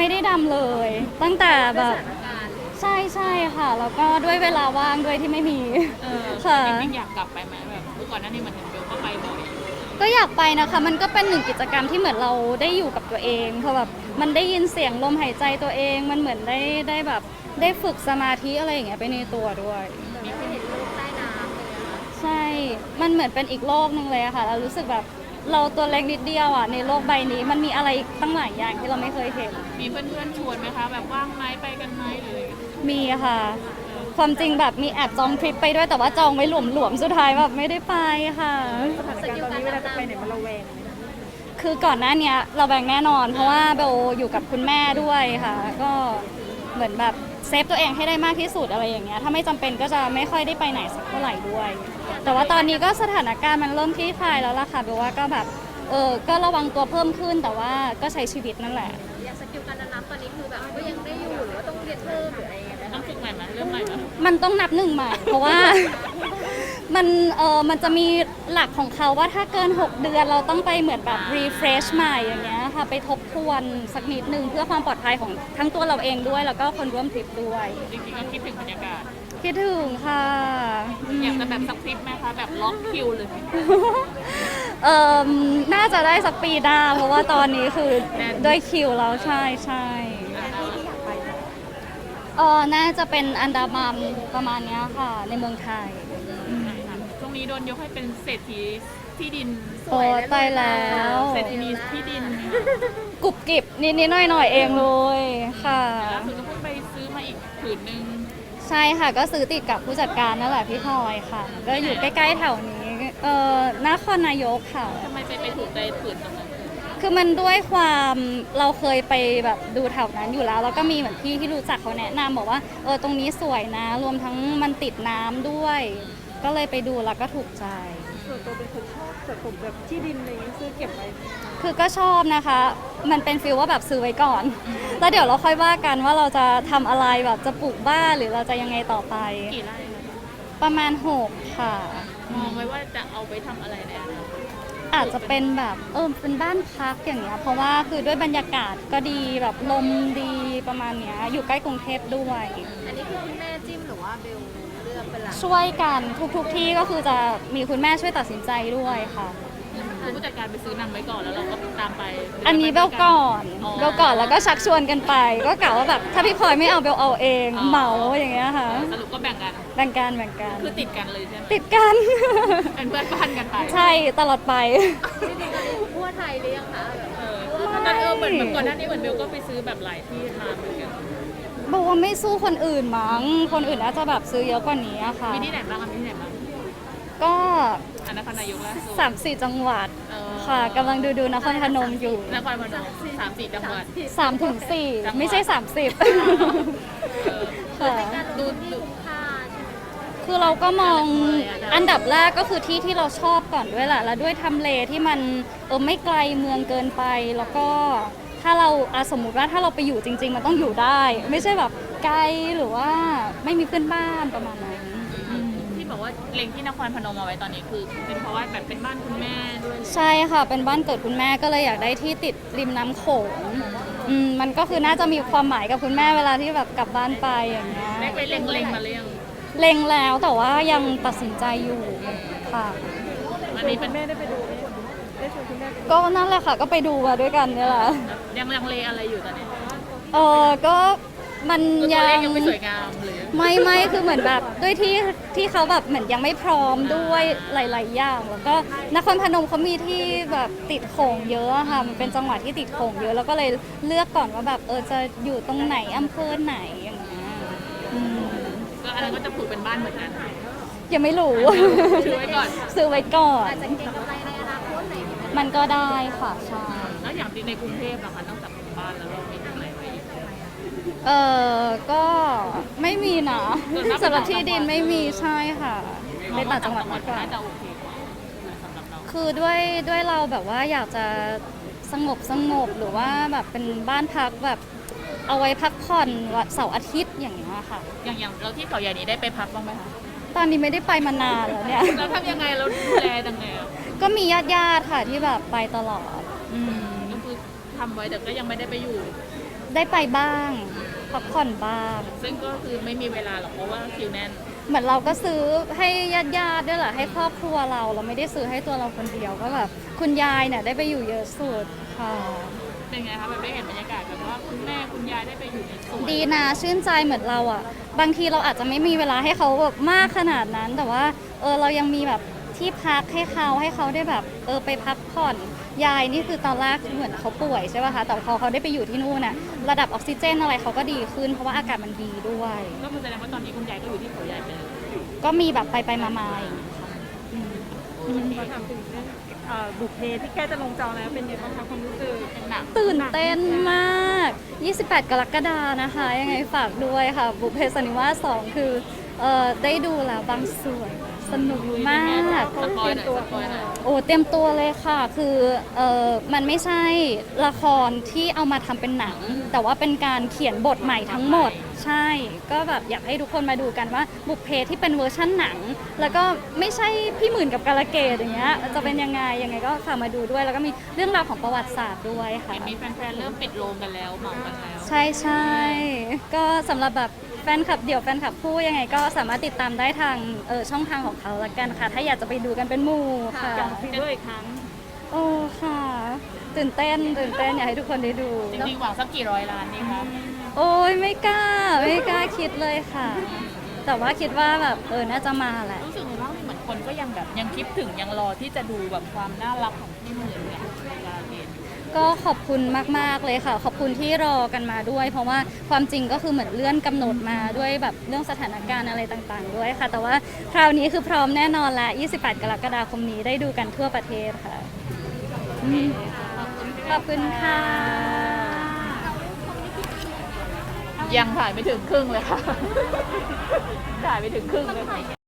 ไม่ได้ดำเลย ตั้งแต่แบบสถานการณ์ใช่ใช่ค่ะ แล้วก็ด้วยเวลาว่างด้วยที่ไม่มี เออค่ะ จริงๆอยากกลับไปไหมแบบเมื่อก่อนหน้านี้เหมันเห็นเบลก็ไปบ่อยก็อยากไปนะคะ มันก็เป็นหนึ่งกิจกรรมที่เหมือนเราได้อยู่กับตัวเองเพราะแบบมันได้ยินเสียงลมหายใจตัวเอง มันเหมือนได้ได้แบบได้ฝึกสมาธิอะไรอย่างเงี้ยไปในตัวด้วยแบบไม่เห็นโลกใต้น้ำเลยอะค่ะใช่ มันเหมือนเป็นอีกโลกหนึ่งเลยอะค่ะ เรารู้สึกแบบ เราตัวเล็กนิดเดียวอะในโลกใบนี้มันมีอะไรอีกตั้งหลายอย่างที่เราไม่เคยเห็น มีเพื่อนๆชวนไหมคะ แบบว่างไหมไปกันไหมหรือมีค่ะ ความจริงแบบมีแอบจองทริปไปด้วยแต่ว่าจองไว้หลวมๆสุดท้ายแบบไม่ได้ไปค่ะ สถานการณ์ตอนนี้เวลาจะไปไหนมาระแวงคือก่อนหน้าเนี้ยเราแบ่งแน่นอน เพราะว่าเบลอยู่กับคุณแม่ด้วยค่ะ ก็เหมือนแบบ เซฟตัวเองให้ได้มากที่สุดอะไรอย่างเงี้ยถ้าไม่จำเป็นก็จะไม่ค่อยได้ไปไหนสักเท่าไหร่ด้วย แต่ว่าตอนนี้ก็สถานการณ์มันเริ่มคลี่คลายแล้วล่ะค่ะเบลว่าก็แบบเออก็ระวังตัวเพิ่มขึ้นแต่ว่าก็ใช้ชีวิตนั่นแหละ อย่างสกิลการดำน้ำตอนนี้คือแบบก็ยังได้อยู่หรือว่าต้องเรียนเพิ่มหรืออะไรอย่างเงี้ยไหมต้องฝึกใหม่ไหมเริ่มใหม่ไหมมันต้องนับหนึ่งใหม่ เพราะว่า มันเออมันจะมีหลักของเขาว่าถ้าเกิน 6 เดือนเราต้องไปเหมือนแบบ refresh ใหม่อย่างเงี้ย ค่ะไปทบทวนสักนิดหนึ่งเพื่อความปลอดภัยของทั้งตัวเราเองด้วย แล้วก็คนร่วมทริปด้วย จริงๆก็คิดถึงบรรยากาศ คิดถึงค่ะอืมอยากจะแบบสักทริปไหมคะแบบล็อกคิวเลย เออน่าจะได้สักปีหน้าเพราะว่าตอนนี้คือแน่น ด้วยคิวแล้วใช่ใช่เออน่าจะเป็นอันดามันประมาณเนี้ยค่ะ ในเมืองไทย ช่วงนี้โดนยกให้เป็นเศรษฐี ที่ดินโอ้ตายแล้วเศรษฐีนีที่ดินกรุบกริบนิดนิดหน่อยหน่อยๆเองเลยค่ะล่าสุดก็เพิ่งไปซื้อมาอีกผืนนึงใช่ค่ะก็ซื้อติดกับผู้จัดการนั่นแหละพี่พลอยค่ะ ก็อยู่ใกล้ๆแถวนี้เอ่อนครนายกค่ะ ทำไมไปไปถูกใจผืนตรงนั้นคือมันด้วยความเราเคยไปแบบดูแถวนั้นอยู่แล้ว แล้วก็มีเหมือนพี่ที่รู้จักเขาแนะนำบอกว่าเออตรงนี้สวยนะ รวมทั้งมันติดน้ำด้วย ก็เลยไปดูแล้วก็ถูกใจ ส่วนตัวเป็นคนชอบ สะสมแบบที่ดินอะไรอย่างเงี้ยซื้อเก็บไว้คือก็ชอบนะคะ มันเป็นฟีลว่าแบบซื้อไว้ก่อน แล้วเดี๋ยวเราค่อยว่ากันว่าเราจะทำอะไรแบบจะปลูกบ้านหรือเราจะยังไงต่อไป กี่ไร่นะประมาณ 6 ค่ะ มองไว้ว่าจะเอาไปทำอะไรเนี่ยอาจจะเป็นแบบเออเป็นบ้านพักอย่างเงี้ยเพราะว่าคือด้วยบรรยากาศก็ดีแบบลมดีประมาณเนี้ยอยู่ใกล้กรุงเทพด้วย อันนี้คือ ช่วยกันทุกๆที่ก็คือจะมีคุณแม่ช่วยตัดสินใจด้วยค่ะคือผู้จัดการไปซื้อนำไว้ก่อนแล้วเราก็ตามไปอันนี้เบลก่อนเบลก่อนแล้วก็ชักชวนกันไป ก็กะว่าแบบถ้าพี่พลอยไม่เอาเบลเอาเองเหมาอย่างเงี้ยค่ะสรุปก็แบ่งกัน แบ่งกันแบ่งกันคือติดกันเลยใช่ไหมติดกันเป็นเพื่อนบ้านกันไปใช่ตลอดไปจริงๆตอนนี้ทั่วไทยหรือยังคะแบบเออแต่เออเหมือนเหมือนก่อนหน้านี้เหมือนเบลก็ไปซื้อแบบหลายที่มาเหมือนกัน บอกว่าไม่สู้คนอื่นมั้ง คนอื่นน่าจะแบบซื้อเยอะกว่านี้อะค่ะ มีที่ไหนบ้างอะมีที่ไหนบ้างก็อันนครนายกล่าสุดสามสี่จังหวัดเออค่ะกำลังดูดูนครพนมอยู่นครพนมสามสี่จังหวัด สามถึงสี่จังหวัด ไม่ใช่สามสิบเออค่ะการลงทุนที่คุ้มค่าใช่ไหมคือเราก็มองเลยอะอันดับแรกก็คือที่ที่เราชอบก่อนด้วยแหละแล้วด้วยทำเลที่มันเออไม่ไกลเมืองเกินไปแล้วก็ ถ้าเราอะสมมุติว่าถ้าเราไปอยู่จริง ๆ มันต้องอยู่ได้ ไม่ใช่แบบไกลหรือว่าไม่มีเพื่อนบ้านประมาณนั้นที่บอกว่าเล็งที่นครพนมเอาไว้ตอนนี้คือ เป็นเพราะว่าแบบเป็นบ้านคุณแม่ด้วยใช่ค่ะเป็นบ้านเกิดคุณแม่ก็เลยอยากได้ที่ติดริมน้ำโขงอืมมันก็คือน่าจะมีความหมายกับคุณแม่เวลาที่แบบกลับบ้านไปอย่างเงี้ย ได้ไปเล็งเล็งๆมาเรื่อยังเล็งแล้วแต่ว่ายังตัดสินใจอยู่ค่ะ อันนี้เป็นแม่ได้ไปดูไหมได้ ชวนคุณแม่ไปดูก็นั่นแหละค่ะ ก็ไปดูมาด้วยกันเนี่ยแหละยังลังเลอะไรอยู่ตอนนี้เออก็มันคือตัวยัเลขงยังไม่สวยงามหรือไม่ไม่คือเหมือนแบบด้วยที่ที่เขาแบบเหมือนยังไม่พร้อมด้วยหลาย ๆ อย่างแล้วก็นครพนมเขามีที่แบบติดโขงเยอะอะค่ะมันเป็นจังหวัดที่ติดโขงเยอะแล้วก็เลยเลือกก่อนว่าแบบเออจะอยู่ตรงไหนอำเภอไหนอย่างเงี้ยอืมก็อันนั้นก็จะผูกเป็นบ้านเหมือนกันยังไม่รู้ ถือไว้ก่อนซื้อไว้ก่อน อาจจะเก็งกำไร มมันก็ได้ค่ะใช่แล้วอย่างที่ในกรุงเทพล่ะคะนอกจากบ้านแล้วเรามีอะไรไว้อีกเออก็ไม่มีนะส่วนมากเป็นสำหรับที่ดินต่างจังหวัดไม่มีใช่ค่ะไปต่างจังหวัดมากกว่าน่าจะโอเคกว่าสำหรับเราคือด้วยด้วยเราแบบว่าอยากจะสงบสงบหรือว่าแบบเป็นบ้านพักแบบเอาไว้พักผ่อนวันเสาร์อาทิตย์อย่างเงี้ยค่ะ อย่างอย่างเราที่เขาใหญ่นี้ได้ไปพักบ้างไหมคะตอนนี้ไม่ได้ไปมานานแล้วเนี่ย เราทำยังไงเราดูแลยังไงอะ ก็มีญาติญาติๆค่ะที่แบบไปตลอดอืมก็คือทำไว้แต่ก็ยังไม่ได้ไปอยู่ ได้ไปบ้างพักผ่อนบ้าง ซึ่งก็คือไม่มีเวลาหรอกเพราะว่าคิวแน่นเหมือนเราก็ซื้อให้ญาติญาติๆด้วยแหละให้ครอบครัวเราเราไม่ได้ซื้อให้ตัวเราคนเดียวก็แบบคุณยายเนี่ยได้ไปอยู่เยอะสุดค่ะ เป็นไงคะแบบได้เห็นบรรยากาศแบบว่าคุณแม่คุณยายได้ไปอยู่ในสวนดีนะชื่นใจเหมือนเราอะบางทีเราอาจจะไม่มีเวลาให้เขาแบบมากขนาดนั้น แต่ว่าเออเรายังมีแบบ ที่พักให้เขาให้เขาได้แบบเออไปพักผ่อนยายนี่คือตอนแรกเหมือนเขาป่วยใช่ป่ะคะแต่พอเขาได้ไปอยู่ที่นู่นน่ะระดับออกซิเจนอะไรเขาก็ดีขึ้นเพราะว่าอากาศมันดีด้วย ก็คือแสดงว่าตอนนี้คุณยายก็อยู่ที่เขาใหญ่ไปเลยก็มีแบบไปไปๆมาๆอย่างเงี้ยค่ะอืมมาถามถึงเรื่องเอ่อบุพเพที่ใกล้จะลงจอแล้วเป็นยังไงบ้างคะความรู้สึกเป็นหนังตื่นเต้นมาก 28 กรกฎานะคะ ยังไงฝากด้วยค่ะ บุพเพสันนิวาส2คือเอ่อได้ดูแล้วบางส่วน สนุกมากสปอยหน่อยสปอยหน่อย โอ้เตรียมตัวเลยค่ะ คือเออมันไม่ใช่ละครที่เอามาทำเป็นหนัง แต่ว่าเป็นการเขียนบทใหม่ทั้งหมด ใช่ก็แบบอยากให้ทุกคนมาดูกันว่าบุพเพที่เป็นเวอร์ชั่นหนัง แล้วก็ไม่ใช่พี่หมื่นกับกาลเกตอย่างเงี้ยจะเป็นยังไงยังไงก็ฝากมาดูด้วย แล้วก็มีเรื่องราวของประวัติศาสตร์ด้วยค่ะ เห็นมีแฟนๆเริ่มปิดโรงกันแล้วเหมากันแล้ว ใช่ใช่ก็สำหรับแบบแฟนคลับเดี่ยวแฟนคลับคู่ยังไงก็สามารถติดตามได้ทางเออช่องทางของเขาละกันค่ะ ถ้าอยากจะไปดูกันเป็นหมู่ค่ะจองฟีเวอร์อีกครั้ง โอ้ค่ะ ตื่นเต้นตื่นเต้นอยากให้ทุกคนได้ดู จริงๆหวังสักกี่ร้อยล้านดีคะ โอ้ยไม่กล้า ไม่กล้าคิดเลยค่ะ แต่ว่าคิดว่าแบบเออน่าจะมาแหละ รู้สึกว่าเหมือนคนก็ยังแบบยังคิดถึงยังรอที่จะดูแบบความน่ารักของพี่หมื่นเนี่ยเวลาเห็นก็ขอบคุณมาก ๆ เลยค่ะ ขอบคุณที่รอกันมาด้วย เพราะว่าความจริงก็คือเหมือนเลื่อนกำหนดมาด้วยแบบเรื่องสถานการณ์อะไรต่างๆ ด้วยค่ะ แต่ว่าคราวนี้คือพร้อมแน่นอนละ 28 กรกฎาคมนี้ได้ดูกันทั่วประเทศค่ะอืมขอบคุณค่ะ ยังถ่ายไม่ถึงครึ่งเลยค่ะ ถ่ายไม่ถึงครึ่งเลยค่ะ